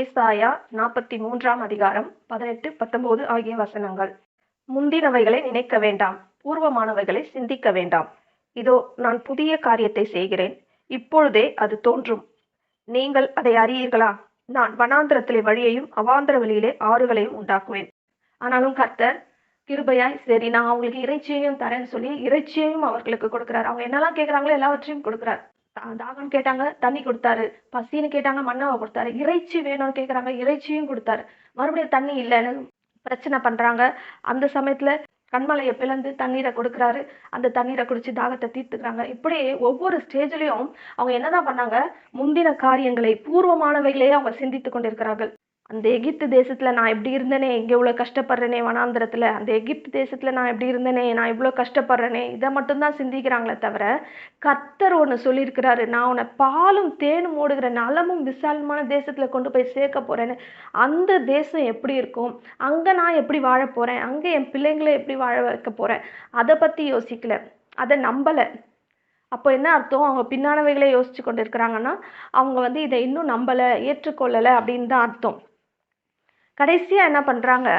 ஏசாயா நாற்பத்தி மூன்றாம் அதிகாரம் பதினெட்டு பத்தொன்பது ஆகிய வசனங்கள். முந்தினவைகளை நினைக்க வேண்டாம் பூர்வமானவைகளை சிந்திக்க வேண்டாம். இதோ நான் புதிய காரியத்தை செய்கிறேன் இப்பொழுதே அது தோன்றும். நீங்கள் அதை அறியீர்களா? நான் வனாந்திரத்திலே வழியையும் அவாந்திர வழியிலே ஆறுகளையும் உண்டாக்குவேன். ஆனாலும் கர்த்தர் கிருபையாய் சரி நான் அவங்களுக்கு இறைச்சியையும் தரேன்னு சொல்லி இறைச்சியையும் அவர்களுக்கு கொடுக்குறாரு. அவங்க என்னெல்லாம் கேட்குறாங்களோ எல்லாவற்றையும் கொடுக்குறாரு. தாகம் கேட்டாங்க தண்ணி கொடுத்தாரு. பசின்னு கேட்டாங்க மண்ணாவை கொடுத்தாரு. இறைச்சி வேணும்னு கேட்குறாங்க இறைச்சியும் கொடுத்தாரு. மறுபடியும் தண்ணி இல்லைன்னு பிரச்சனை பண்ணுறாங்க அந்த சமயத்தில் கண்மலையை பிளந்து தண்ணீரை கொடுக்குறாரு. அந்த தண்ணீரை குடிச்சு தாகத்தை தீர்த்துக்கிறாங்க. இப்படி ஒவ்வொரு ஸ்டேஜ்லேயும் அவங்க என்னதான் பண்ணாங்க? முந்தின காரியங்களை பூர்வமானவைகளையே அவங்க சிந்தித்து கொண்டிருக்கிறார்கள். அந்த எகிப்து தேசத்தில் நான் எப்படி இருந்தேனே இங்கே இவ்வளோ கஷ்டப்படுறேனே வனாந்திரத்தில் அந்த எகிப்து தேசத்தில் நான் எப்படி இருந்தேனே நான் இவ்வளோ கஷ்டப்படுறேனே இதை மட்டும்தான் சிந்திக்கிறாங்களே தவிர கர்த்தர் ஒன்று சொல்லியிருக்கிறாரு நான் உன்னை பாலும் தேனும் ஓடுகிற நலமும் விசாலமான தேசத்தில் கொண்டு போய் சேர்க்க போகிறேன்னு அந்த தேசம் எப்படி இருக்கும்? அங்கே நான் எப்படி வாழ போகிறேன் அங்கே என் பிள்ளைங்களை எப்படி வாழ வைக்க போகிறேன் அதை பற்றி யோசிக்கல. அதை நம்பலை. அப்போ என்ன அர்த்தம்? அவங்க பின்னானவைகளை யோசிச்சு கொண்டு இருக்கிறாங்கன்னா அவங்க வந்து இதை இன்னும் நம்பலை ஏற்றுக்கொள்ளலை அப்படின்னு தான் அர்த்தம். கடைசியாக என்ன பண்ணுறாங்க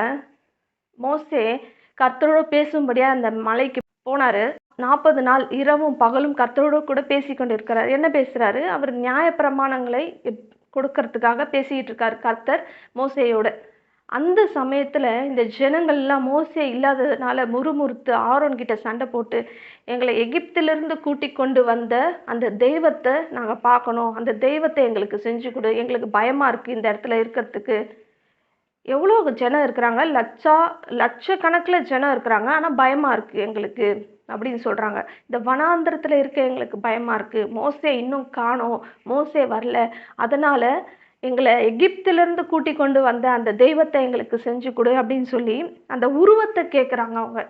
மோசே கர்த்தரோட பேசும்படியாக அந்த மலைக்கு போனார். நாற்பது நாள் இரவும் பகலும் கர்த்தரோட கூட பேசி கொண்டு இருக்கிறார் என்ன பேசுகிறாரு அவர் நியாய பிரமாணங்களை கொடுக்கறதுக்காக பேசிக்கிட்டு இருக்கார் கர்த்தர் மோசையோட. அந்த சமயத்தில் இந்த ஜனங்கள்லாம் மோசே இல்லாததுனால முறுமுறுத்து ஆரோன்கிட்ட சண்டை போட்டு எங்களை எகிப்திலிருந்து கூட்டி கொண்டு வந்த அந்த தெய்வத்தை நாங்கள் பார்க்கணும். அந்த தெய்வத்தை எங்களுக்கு செஞ்சு கொடு. எங்களுக்கு பயமாக இருக்குது இந்த இடத்துல இருக்கிறதுக்கு. எவ்வளோ ஜனம் இருக்கிறாங்க? லட்சா லட்சக்கணக்கில் ஜனம் இருக்கிறாங்க. ஆனால் பயமாக இருக்குது எங்களுக்கு அப்படின்னு சொல்கிறாங்க இந்த வனாந்திரத்தில் இருக்க எங்களுக்கு பயமாக இருக்குது மோசே இன்னும் காணோம். மோசே வரல. அதனால் எங்களை எகிப்திலிருந்து கூட்டி கொண்டு வந்த அந்த தெய்வத்தை எங்களுக்கு செஞ்சு கொடு அப்படின்னு சொல்லி அந்த உருவத்தை கேட்குறாங்க அவங்க.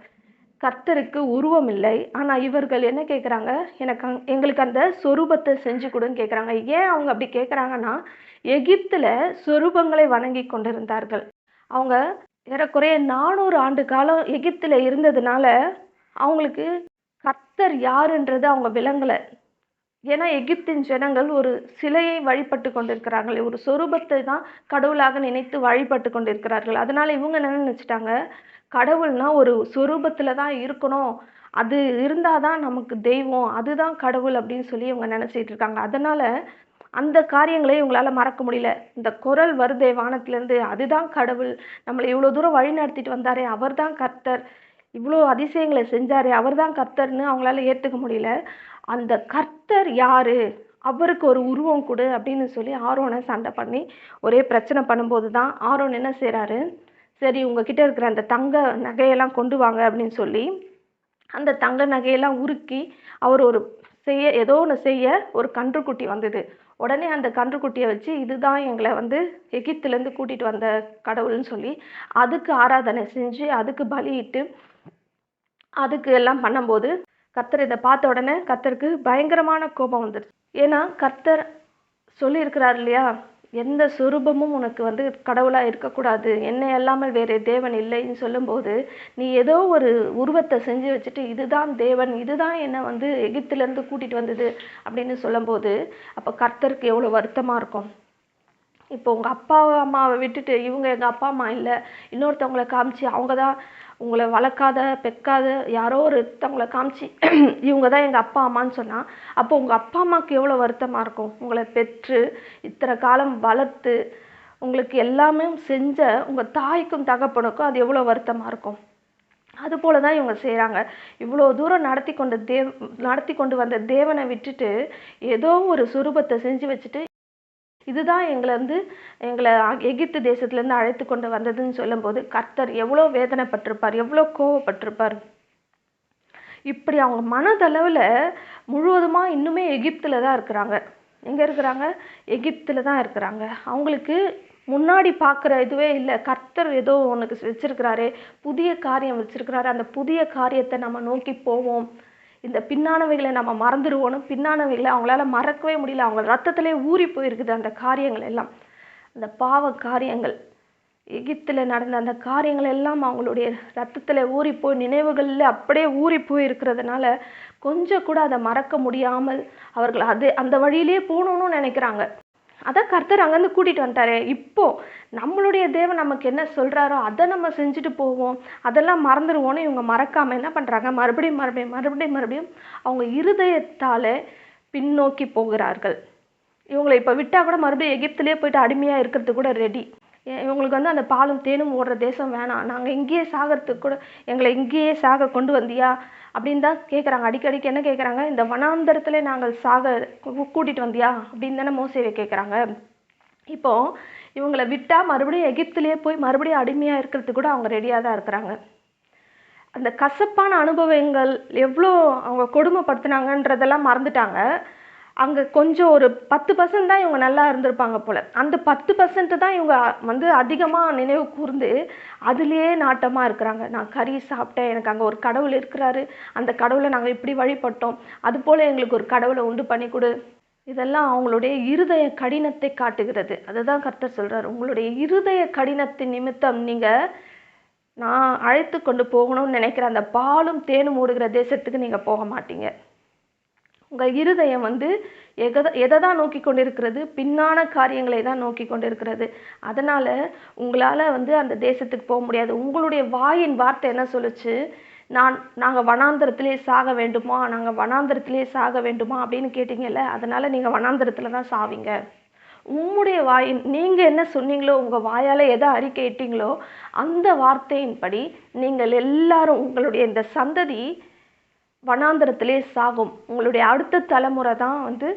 கர்த்தருக்கு உருவம் இல்லை. ஆனால் இவர்கள் என்ன கேட்குறாங்க எனக்கு அங்- எங்களுக்கு அந்த சொரூபத்தை செஞ்சு கொடுன்னு கேட்குறாங்க ஏன் அவங்க அப்படி கேட்குறாங்கன்னா எகிப்தில் சொரூபங்களை வணங்கி கொண்டிருந்தார்கள். அவங்க ஏறக்குறைய நானூறு ஆண்டு காலம் எகிப்தில் இருந்ததுனால அவங்களுக்கு கர்த்தர் யாருன்றது அவங்க விளங்கலை. ஏன்னா எகிப்தின் ஜனங்கள் ஒரு சிலையை வழிபட்டு கொண்டிருக்கிறார்களே. ஒரு சொரூபத்தை தான் கடவுளாக நினைத்து வழிபட்டு கொண்டிருக்கிறார்கள். அதனால இவங்க என்ன நினச்சிட்டாங்க? கடவுள்னா ஒரு சொரூபத்தில் தான் இருக்கணும். அது இருந்தாதான் நமக்கு தெய்வம். அதுதான் கடவுள் அப்படின்னு சொல்லி இவங்க நினச்சிட்டு இருக்காங்க. அதனால அந்த காரியங்களை இவங்களால மறக்க முடியல. இந்த குரல் வருதே வானத்திலேருந்து. அதுதான் கடவுள். நம்மளை இவ்வளோ தூரம் வழி நடத்திட்டு வந்தாரே. அவர்தான் கர்த்தர். இவ்வளோ அதிசயங்களை செஞ்சாரே. அவர்தான் கர்த்தர்னு அவங்களால ஏற்றுக்க முடியல. அந்த கர்த்தர் யாரு? அவருக்கு ஒரு உருவம் கொடு அப்படின்னு சொல்லி ஆரோனை சண்டை பண்ணி ஒரே பிரச்சனை பண்ணும்போது தான் ஆரோன் என்ன செய்கிறாரு சரி உங்ககிட்ட இருக்கிற அந்த தங்க நகையெல்லாம் கொண்டு வாங்க அப்படின்னு சொல்லி அந்த தங்க நகையெல்லாம் உருக்கி அவர் ஒரு செய்ய ஏதோ ஒன்று செய்ய ஒரு கன்றுக்குட்டி வந்தது. உடனே அந்த கன்றுக்குட்டியை வச்சு இதுதான் எங்களை வந்து எகிப்துலேருந்து கூட்டிகிட்டு வந்த கடவுள்னு சொல்லி அதுக்கு ஆராதனை செஞ்சு அதுக்கு பலியிட்டு அதுக்கு எல்லாம் பண்ணும்போது கர்த்தர் இதை பார்த்த உடனே கர்த்தருக்கு பயங்கரமான கோபம் வந்துடுச்சு. ஏன்னா கர்த்தர் சொல்லியிருக்கிறார் இல்லையா? எந்த சொரூபமும் உனக்கு வந்து கடவுளாக இருக்கக்கூடாது. என்னை அல்லாமல் வேறு தேவன் இல்லைன்னு சொல்லும்போது நீ ஏதோ ஒரு உருவத்தை செஞ்சு வச்சுட்டு இதுதான் தேவன் இதுதான் என்னை வந்து எகிப்திலேருந்து கூட்டிகிட்டு வந்தது அப்படின்னு சொல்லும்போது அப்போ கர்த்தருக்கு எவ்வளோ வருத்தமாக இருக்கும். இப்போ உங்கள் அப்பா அம்மாவை விட்டுட்டு இவங்க எங்கள் அப்பா அம்மா இல்லை இன்னொருத்தவங்களை காமிச்சு அவங்க தான் உங்களை வளர்க்காத பெக்காத யாரோ ஒருத்தவங்கள காமிச்சு இவங்க தான் எங்கள் அப்பா அம்மான்னு சொன்னால் அப்போ உங்கள் அப்பா அம்மாவுக்கு எவ்வளோ வருத்தமாக இருக்கும்? உங்களை பெற்று இத்தனை காலம் வளர்த்து உங்களுக்கு எல்லாமே செஞ்ச உங்கள் தாய்க்கும் தகப்பனுக்கும் அது எவ்வளோ வருத்தமாக இருக்கும்? அதுபோல தான் இவங்க செய்கிறாங்க இவ்வளோ தூரம் நடத்தி கொண்ட தேவ் நடத்தி கொண்டு வந்த தேவனை விட்டுட்டு ஏதோ ஒரு சுரூபத்தை செஞ்சு வச்சுட்டு இதுதான் எங்களை வந்து எங்களை எகிப்து தேசத்துலேருந்து அழைத்து கொண்டு வந்ததுன்னு சொல்லும்போது கர்த்தர் எவ்வளோ வேதனைப்பட்டிருப்பார் எவ்வளோ கோவப்பட்டிருப்பார். இப்படி அவங்க மனதளவில் முழுவதுமாக இன்னுமே எகிப்தில் தான் இருக்கிறாங்க. எங்கே இருக்கிறாங்க? எகிப்தில் தான் இருக்கிறாங்க. அவங்களுக்கு முன்னாடி பார்க்குற இதுவே இல்லை. கர்த்தர் ஏதோ உனக்கு வச்சிருக்கிறாரே புதிய காரியம் வச்சிருக்கிறாரு. அந்த புதிய காரியத்தை நம்ம நோக்கி போவோம். இந்த பின்னானவைகளை நம்ம மறந்துடுவோன்னு பின்னானவைகளை அவங்களால மறக்கவே முடியல. அவங்க ரத்தத்திலே ஊறி போயிருக்குது அந்த காரியங்கள் எல்லாம். அந்த பாவ காரியங்கள். எகிப்தில் நடந்த அந்த காரியங்கள் எல்லாம் அவங்களுடைய ரத்தத்தில் ஊறி போய் நினைவுகளில் அப்படியே ஊறி போய் இருக்கிறதுனால கொஞ்சம் கூட அதை மறக்க முடியாமல் அவர்கள் அது அந்த வழியிலே போகணுன்னு நினைக்கிறாங்க. அதான் கர்த்தர் அங்கேருந்து கூட்டிகிட்டு வந்துட்டாரு. இப்போ நம்மளுடைய தேவன் நமக்கு என்ன சொல்கிறாரோ அதை நம்ம செஞ்சுட்டு போவோம். அதெல்லாம் மறந்துடுவோன்னு இவங்க மறக்காமல் என்ன பண்ணுறாங்க மறுபடியும் மறுபடியும் மறுபடியும் மறுபடியும் அவங்க இருதயத்தால் பின்னோக்கி போகிறார்கள். இவங்களை இப்போ விட்டால் கூட மறுபடியும் எகிப்திலே போயிட்டு அடிமையாக இருக்கிறது கூட ரெடி இவங்களுக்கு வந்து அந்த பாலும் தேனும் ஓடுற தேசம் வேணாம். நாங்கள் இங்கேயே சாகிறதுக்கு கூட எங்களை இங்கேயே சாக கொண்டு வந்தியா? அப்படின்னு தான் கேட்குறாங்க அடிக்கடிக்கு என்ன கேட்குறாங்க இந்த வனாந்தரத்தில் நாங்கள் சாக கூட்டிகிட்டு வந்தியா? அப்படின்னு தானே மோசேவை கேட்குறாங்க இப்போது இவங்களை விட்டால் மறுபடியும் எகிப்திலே போய் மறுபடியும் அடிமையாக இருக்கிறதுக்கு கூட அவங்க ரெடியாக தான் இருக்கிறாங்க. அந்த கசப்பான அனுபவங்கள் எவ்வளோ அவங்க கொடுமைப்படுத்துனாங்கன்றதெல்லாம் மறந்துட்டாங்க. அங்கே கொஞ்சம் ஒரு பத்து பர்சன்ட் தான் இவங்க நல்லா இருந்திருப்பாங்க போல். அந்த பத்து பர்சன்ட் தான் இவங்க வந்து அதிகமாக நினைவு கூர்ந்து அதுலேயே நாட்டமாக இருக்கிறாங்க. நான் கறி சாப்பிட்டேன் எனக்கு அங்கே ஒரு கடவுள் இருக்கிறாரு அந்த கடவுளை நாங்கள் இப்படி வழிபட்டோம் அது போல் எங்களுக்கு ஒரு கடவுளை உண்டு பண்ணி கொடு. இதெல்லாம் அவங்களுடைய இருதய கடினத்தை காட்டுகிறது. அதுதான் கர்த்தர் சொல்கிறார் உங்களுடைய இருதய கடினத்தின் நிமித்தம் நீங்கள் நான் அழைத்து கொண்டு போகணும்னு நினைக்கிற அந்த பாலும் தேனும் ஓடுகிற தேசத்துக்கு நீங்கள் போக மாட்டீங்க. உங்கள் இருதயம் வந்து எதை எதை தான் நோக்கி கொண்டிருக்கிறது பின்னான காரியங்களை தான் நோக்கி கொண்டிருக்கிறது. அதனால் உங்களால் வந்து அந்த தேசத்துக்கு போக முடியாது. உங்களுடைய வாயின் வார்த்தை என்ன சொல்லுச்சு? நான் நாங்கள் வனாந்தரத்திலே சாக வேண்டுமா? நாங்கள் வனாந்தரத்திலே சாக வேண்டுமா? அப்படின்னு கேட்டீங்கல்ல அதனால் நீங்கள் வனாந்தரத்தில் தான் சாவீங்க. உம்முடைய வாயின் நீங்கள் என்ன சொன்னீங்களோ உங்கள் வாயால் எதை அறிக்கையிட்டீங்களோ அந்த வார்த்தையின்படி நீங்கள் எல்லாரும் உங்களுடைய இந்த சந்ததி வனாந்தரத்திலே சாகும். உங்களுடைய அடுத்த தலைமுறை தான் வந்து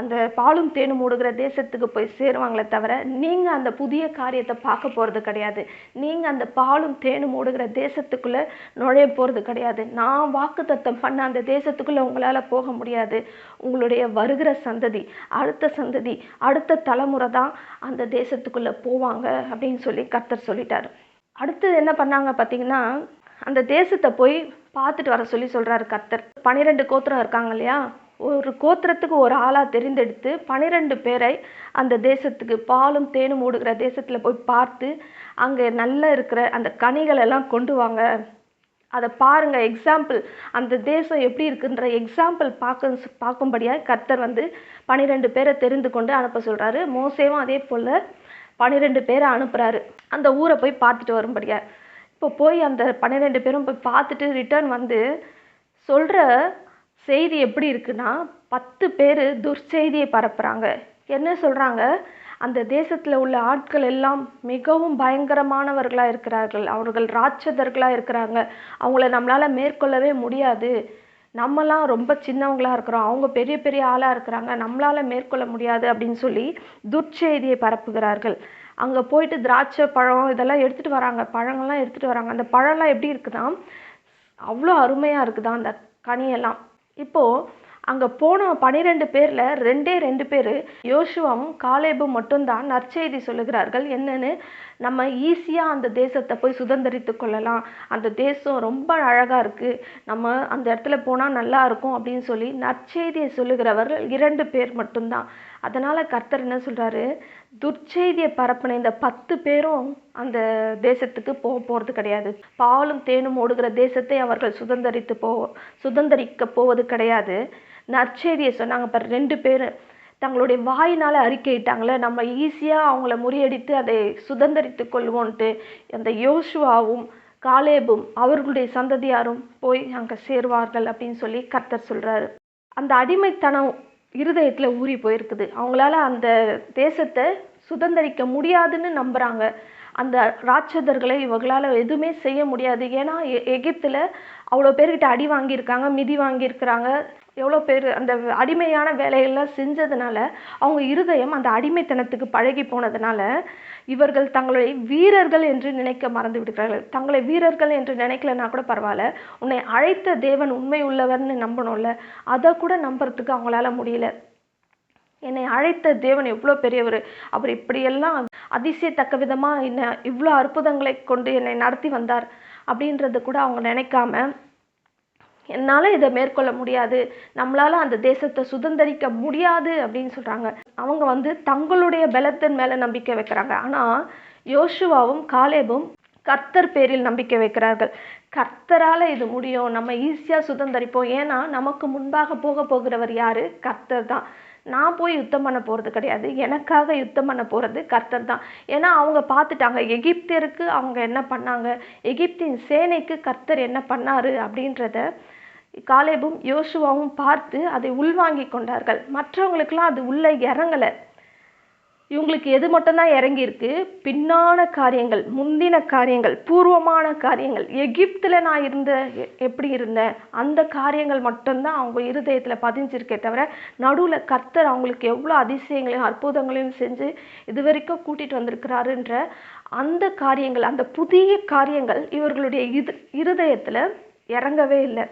அந்த பாலும் தேனும் மூடுகிற தேசத்துக்கு போய் சேருவாங்களே தவிர நீங்கள் அந்த புதிய காரியத்தை பார்க்க போகிறது கிடையாது. நீங்கள் அந்த பாலும் தேனும் மூடுகிற தேசத்துக்குள்ளே நுழைய போகிறது கிடையாது. நான் வாக்குத்தத்தம் பண்ண அந்த தேசத்துக்குள்ளே உங்களால் போக முடியாது. உங்களுடைய வருகிற சந்ததி அடுத்த சந்ததி அடுத்த தலைமுறை தான் அந்த தேசத்துக்குள்ளே போவாங்க அப்படின்னு சொல்லி கர்த்தர் சொல்லிட்டார். அடுத்தது என்ன பண்ணாங்க பார்த்தீங்கன்னா அந்த தேசத்தை போய் பார்த்துட்டு வர சொல்லி சொல்கிறாரு கர்த்தர். பனிரெண்டு கோத்திரம் இருக்காங்க இல்லையா? ஒரு கோத்திரத்துக்கு ஒரு ஆளாக தெரிந்தெடுத்து பனிரெண்டு பேரை அந்த தேசத்துக்கு பாலும் தேனும் ஓடுகிற தேசத்தில் போய் பார்த்து அங்கே நல்லா இருக்கிற அந்த கனிகள் எல்லாம் கொண்டு வாங்க. அதை பாருங்கள் எக்ஸாம்பிள் அந்த தேசம் எப்படி இருக்குன்ற எக்ஸாம்பிள் பார்க்க பார்க்கும்படியாக கர்த்தர் வந்து பன்னிரெண்டு பேரை தெரிந்து கொண்டு அனுப்ப சொல்கிறாரு மோசேவும் அதே போல் பன்னிரெண்டு பேரை அனுப்புகிறாரு அந்த ஊரை போய் பார்த்துட்டு வரும்படியாக இப்போ போய் அந்த பன்னிரெண்டு பேரும் போய் பார்த்துட்டு ரிட்டர்ன் வந்து சொல்கிற செய்தி எப்படி இருக்குன்னா பத்து பேர் துர்ச்செய்தியை பரப்புகிறாங்க என்ன சொல்கிறாங்க அந்த தேசத்தில் உள்ள ஆட்கள் எல்லாம் மிகவும் பயங்கரமானவர்களாக இருக்கிறார்கள். அவர்கள் ராட்சதர்களாக இருக்கிறாங்க. அவங்கள நம்மளால் மேற்கொள்ளவே முடியாது. நம்மலாம் ரொம்ப சின்னவங்களாக இருக்கிறோம். அவங்க பெரிய பெரிய ஆளாக இருக்கிறாங்க. நம்மளால் மேற்கொள்ள முடியாது அப்படின்னு சொல்லி துர்ச்செய்தியை பரப்புகிறார்கள். அங்கே போயிட்டு திராட்சை பழம் இதெல்லாம் எடுத்துகிட்டு வராங்க. பழங்கள்லாம் எடுத்துகிட்டு வராங்க. அந்த பழம்லாம் எப்படி இருக்குதான் அவ்வளோ அருமையாக இருக்குதா அந்த கனியெல்லாம். இப்போது அங்கே போன பனிரெண்டு பேரில் ரெண்டே ரெண்டு பேர் யோசுவாவும் காலேபும் மட்டும்தான் நற்செய்தி சொல்லுகிறார்கள். என்னன்னு நம்ம ஈஸியாக அந்த தேசத்தை போய் சுதந்திரித்து கொள்ளலாம். அந்த தேசம் ரொம்ப அழகாக இருக்குது நம்ம அந்த இடத்துல போனால் நல்லா இருக்கும் அப்படின்னு சொல்லி நற்செய்தியை சொல்லுகிறவர்கள் இரண்டு பேர் மட்டும்தான். அதனால் கர்த்தர் என்ன சொல்கிறாரு துர்ச்செய்தியை பரப்பின இந்த பத்து பேரும் அந்த தேசத்துக்கு போக போகிறது கிடையாது. பாலும் தேனும் ஓடுகிற தேசத்தை அவர்கள் சுதந்திரித்து போ சுதந்திரிக்க போவது கிடையாது. நற்செய்தியை சொன்னாங்க பாரு ரெண்டு பேர். தங்களுடைய வாயினால் அறிக்கையிட்டாங்களே நம்ம ஈஸியாக அவங்கள முறியடித்து அதை சுதந்திரித்து கொள்வோன்ட்டு அந்த யோசுவாவும் காலேபும் அவர்களுடைய சந்ததியாரும் போய் அங்கே சேருவார்கள் அப்படின்னு சொல்லி கர்த்தர் சொல்கிறாரு அந்த அடிமைத்தனம் இருதயத்தில் ஊறி போயிருக்குது. அவங்களால அந்த தேசத்தை சுதந்திரிக்க முடியாதுன்னு நம்புகிறாங்க அந்த ராட்சதர்களை இவங்களால் எதுவுமே செய்ய முடியாது. ஏன்னா எ எகிப்தில் அவ்வளோ பேர்கிட்ட அடி வாங்கியிருக்காங்க மிதி வாங்கியிருக்கிறாங்க. எவ்வளோ பேர் அந்த அடிமையான வேலையெல்லாம் செஞ்சதுனால அவங்க இருதயம் அந்த அடிமைத்தனத்துக்கு பழகி போனதுனால இவர்கள் தங்களை வீரர்கள் என்று நினைக்க மறந்து விடுகிறார்கள். தங்களை வீரர்கள் என்று நினைக்கலனா கூட பரவாயில்ல. உன்னை அழைத்த தேவன் உண்மை உள்ளவர்னு நம்பணும்ல. அதை கூட நம்புறதுக்கு அவங்களால முடியல. என்னை அழைத்த தேவன் எவ்வளோ பெரியவர். அவர் இப்படியெல்லாம் அதிசயத்தக்க விதமாக என்ன இவ்வளோ அற்புதங்களை கொண்டு என்னை நடத்தி வந்தார் அப்படின்றத கூட அவங்க நினைக்காம என்னால் இதை மேற்கொள்ள முடியாது. நம்மளால் அந்த தேசத்தை சுதந்திரிக்க முடியாது அப்படின்னு சொல்கிறாங்க அவங்க வந்து தங்களுடைய பலத்தின் மேலே நம்பிக்கை வைக்கிறாங்க. ஆனால் யோசுவாவும் காலேபும் கர்த்தர் பேரில் நம்பிக்கை வைக்கிறார்கள். கர்த்தரால் இது முடியும். நம்ம ஈஸியாக சுதந்திரிப்போம். ஏன்னா நமக்கு முன்பாக போக போகிறவர் யார்? கர்த்தர் தான். நான் போய் யுத்தம் பண்ண போகிறது கிடையாது. எனக்காக யுத்தம் பண்ண போகிறது கர்த்தர் தான். ஏன்னா அவங்க பார்த்துட்டாங்க. எகிப்தியருக்கு அவங்க என்ன பண்ணாங்க? எகிப்தின் சேனைக்கு கர்த்தர் என்ன பண்ணார் அப்படின்றத காலேபும் யோசுவாவும் பார்த்து அதை உள்வாங்கி கொண்டார்கள். மற்றவங்களுக்கெல்லாம் அது உள்ளே இறங்கலை. இவங்களுக்கு எது மட்டும்தான் இறங்கியிருக்கு? பின்னான காரியங்கள் முந்தின காரியங்கள் பூர்வமான காரியங்கள். எகிப்தில் நான் இருந்த எ- எப்படி இருந்தேன்? அந்த காரியங்கள் மட்டும்தான் அவங்க இருதயத்தில் பதிஞ்சிருக்கே தவிர நடுவில் கர்த்தர் அவங்களுக்கு எவ்வளோ அதிசயங்களையும் அற்புதங்களையும் செஞ்சு இது வரைக்கும் கூட்டிகிட்டு வந்திருக்கிறாருன்ற அந்த காரியங்கள் அந்த புதிய காரியங்கள் இவர்களுடைய இது இருதயத்தில் இறங்கவே இல்லை.